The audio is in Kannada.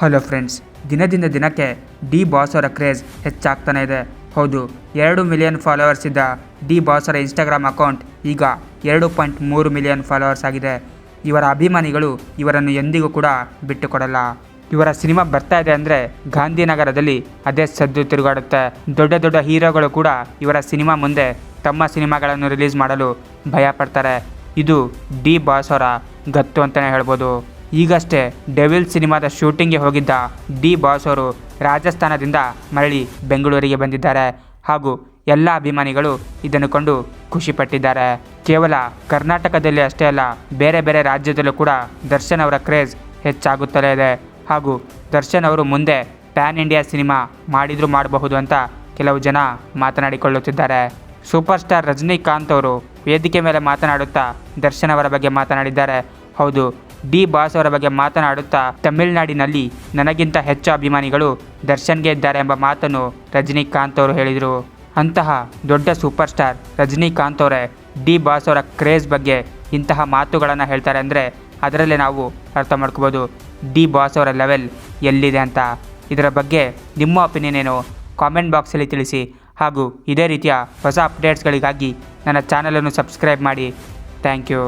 ಹಲೋ ಫ್ರೆಂಡ್ಸ್ ದಿನದಿಂದ ದಿನಕ್ಕೆ ಡಿ ಬಾಸ್ ಅವರ ಕ್ರೇಜ್ ಹೆಚ್ಚಾಗ್ತಾನೆ ಇದೆ. ಹೌದು, ಎರಡು ಮಿಲಿಯನ್ ಫಾಲೋವರ್ಸ್ ಇದ್ದ ಡಿ ಬಾಸ್ ಅವರ ಇನ್ಸ್ಟಾಗ್ರಾಮ್ ಅಕೌಂಟ್ ಈಗ ಎರಡು ಪಾಯಿಂಟ್ ಮೂರು ಮಿಲಿಯನ್ ಫಾಲೋವರ್ಸ್ ಆಗಿದೆ. ಇವರ ಅಭಿಮಾನಿಗಳು ಇವರನ್ನು ಎಂದಿಗೂ ಕೂಡ ಬಿಟ್ಟುಕೊಡಲ್ಲ. ಇವರ ಸಿನಿಮಾ ಬರ್ತಾ ಇದೆ ಅಂದರೆ ಗಾಂಧಿನಗರದಲ್ಲಿ ಅದೇ ಸದ್ದು ತಿರುಗಾಡುತ್ತೆ. ದೊಡ್ಡ ದೊಡ್ಡ ಹೀರೋಗಳು ಕೂಡ ಇವರ ಸಿನಿಮಾ ಮುಂದೆ ತಮ್ಮ ಸಿನಿಮಾಗಳನ್ನು ರಿಲೀಸ್ ಮಾಡಲು ಭಯ ಪಡ್ತಾರೆ. ಇದು ಡಿ ಬಾಸ್ ಅವರ ಗತ್ತು ಅಂತಲೇ ಹೇಳ್ಬೋದು. ಈಗಷ್ಟೇ ಡೆವಿಲ್ ಸಿನಿಮಾದ ಶೂಟಿಂಗ್ಗೆ ಹೋಗಿದ್ದ ಡಿ ಬಾಸ್ ಅವರು ರಾಜಸ್ಥಾನದಿಂದ ಮರಳಿ ಬೆಂಗಳೂರಿಗೆ ಬಂದಿದ್ದಾರೆ. ಹಾಗೂ ಎಲ್ಲ ಅಭಿಮಾನಿಗಳು ಇದನ್ನು ಕಂಡು ಖುಷಿಪಟ್ಟಿದ್ದಾರೆ. ಕೇವಲ ಕರ್ನಾಟಕದಲ್ಲಿ ಅಷ್ಟೇ ಅಲ್ಲ, ಬೇರೆ ಬೇರೆ ರಾಜ್ಯದಲ್ಲೂ ಕೂಡ ದರ್ಶನ್ ಅವರ ಕ್ರೇಜ್ ಹೆಚ್ಚಾಗುತ್ತಲೇ ಇದೆ. ಹಾಗೂ ದರ್ಶನ್ ಅವರು ಮುಂದೆ ಪ್ಯಾನ್ ಇಂಡಿಯಾ ಸಿನಿಮಾ ಮಾಡಿದರೂ ಮಾಡಬಹುದು ಅಂತ ಕೆಲವು ಜನ ಮಾತನಾಡಿಕೊಳ್ಳುತ್ತಿದ್ದಾರೆ. ಸೂಪರ್ ಸ್ಟಾರ್ ರಜನಿಕಾಂತ್ ಅವರು ವೇದಿಕೆ ಮೇಲೆ ಮಾತನಾಡುತ್ತಾ ದರ್ಶನ್ ಅವರ ಬಗ್ಗೆ ಮಾತನಾಡಿದ್ದಾರೆ. ಹೌದು ಡಿ ಬಾಸ್ ಅವರ ಬಗ್ಗೆ ಮಾತನಾಡುತ್ತಾ ತಮಿಳುನಾಡಿನಲ್ಲಿ ನನಗಿಂತ ಹೆಚ್ಚು ಅಭಿಮಾನಿಗಳು ದರ್ಶನ್ಗೆ ಇದ್ದಾರೆ ಎಂಬ ಮಾತನ್ನು ರಜನಿಕಾಂತ್ ಅವರು ಹೇಳಿದರು. ಅಂತಹ ದೊಡ್ಡ ಸೂಪರ್ ಸ್ಟಾರ್ ರಜನಿಕಾಂತ್ ಅವರೇ ಡಿ ಬಾಸ್ ಅವರ ಕ್ರೇಜ್ ಬಗ್ಗೆ ಇಂತಹ ಮಾತುಗಳನ್ನು ಹೇಳ್ತಾರೆ ಅಂದರೆ ಅದರಲ್ಲೇ ನಾವು ಅರ್ಥ ಮಾಡ್ಕೋಬೋದು. ಡಿ ಬಾಸ್ ಅವರ ಲೆವೆಲ್ ಎಲ್ಲಿದೆ ಅಂತ. ಇದರ ಬಗ್ಗೆ ನಿಮ್ಮ ಒಪಿನಿಯನ್ ಏನು? ಕಾಮೆಂಟ್ ಬಾಕ್ಸಲ್ಲಿ ತಿಳಿಸಿ. ಹಾಗೂ ಇದೇ ರೀತಿಯ ಹೊಸ ಅಪ್ಡೇಟ್ಸ್ಗಳಿಗಾಗಿ ನನ್ನ ಚಾನಲನ್ನು ಸಬ್ಸ್ಕ್ರೈಬ್ ಮಾಡಿ. Thank you.